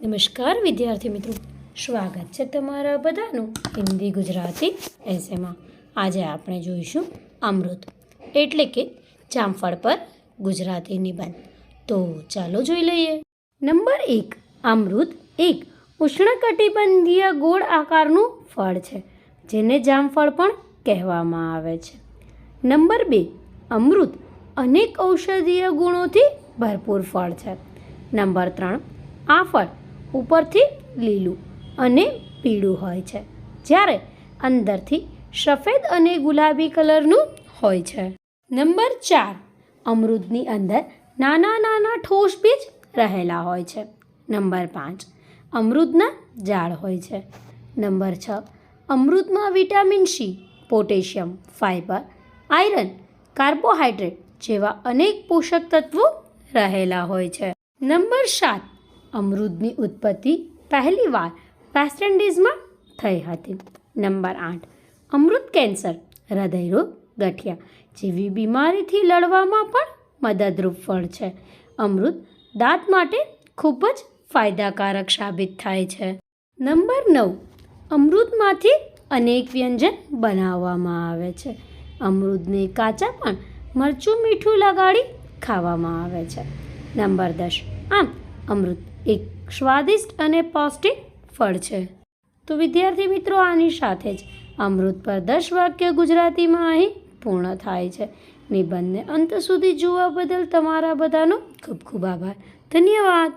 નમસ્કાર વિદ્યાર્થી મિત્રો. સ્વાગત છે તમારા બધાનું હિન્દી ગુજરાતી એસેમાં આજે આપણે જોઈશું અમૃત, એટલે કે જામફળ પર ગુજરાતી નિબંધ. તો ચાલો જોઈ લઈએ. નંબર એક, અમૃત એક ઉષ્ણકટિબંધીય ગોળ આકારનું ફળ છે, જેને જામફળ પણ કહેવામાં આવે છે. નંબર બે, અમૃત અનેક ઔષધીય ગુણોથી ભરપૂર ફળ છે. નંબર ત્રણ, આ ફળ ઉપરથી લીલું અને પીળું હોય છે, જ્યારે અંદરથી સફેદ અને ગુલાબી કલરનું હોય છે. નંબર ચાર, અમૃતની અંદર નાના નાના ઠોસ બીજ રહેલા હોય છે. નંબર પાંચ, અમૃતના ઝાડ હોય છે. નંબર છ, અમૃતમાં vitamin C, potassium fibre iron, carbohydrate જેવા અનેક પોષક તત્વો રહેલા હોય છે. નંબર સાત અમૃતની ઉત્પત્તિ પહેલીવાર વેસ્ટ ઇન્ડિઝમાં થઈ હતી. નંબર આઠ, અમૃત કેન્સર, હૃદયરોગ, ગઠિયા, જેવી બીમારીથી લડવામાં પણ મદદરૂપ ફળ છે. અમૃત દાંત માટે ખૂબ જ ફાયદાકારક સાબિત થાય છે. નંબર નવ, અમૃતમાંથી અનેક વ્યંજન બનાવવામાં આવે છે. અમૃતને કાચા પણ મરચું મીઠું લગાડી ખાવામાં આવે છે. નંબર દસ, આમ અમૃત. એક સ્વાદિષ્ટ અને પૌષ્ટિક ફળ છે. તો વિદ્યાર્થી મિત્રો, આની સાથે જ અમૃત પર દસ વાક્ય ગુજરાતીમાં અહીં પૂર્ણ થાય છે. નિબંધને અંત સુધી જોવા બદલ તમારા બધાનો ખૂબ ખૂબ આભાર. ધન્યવાદ.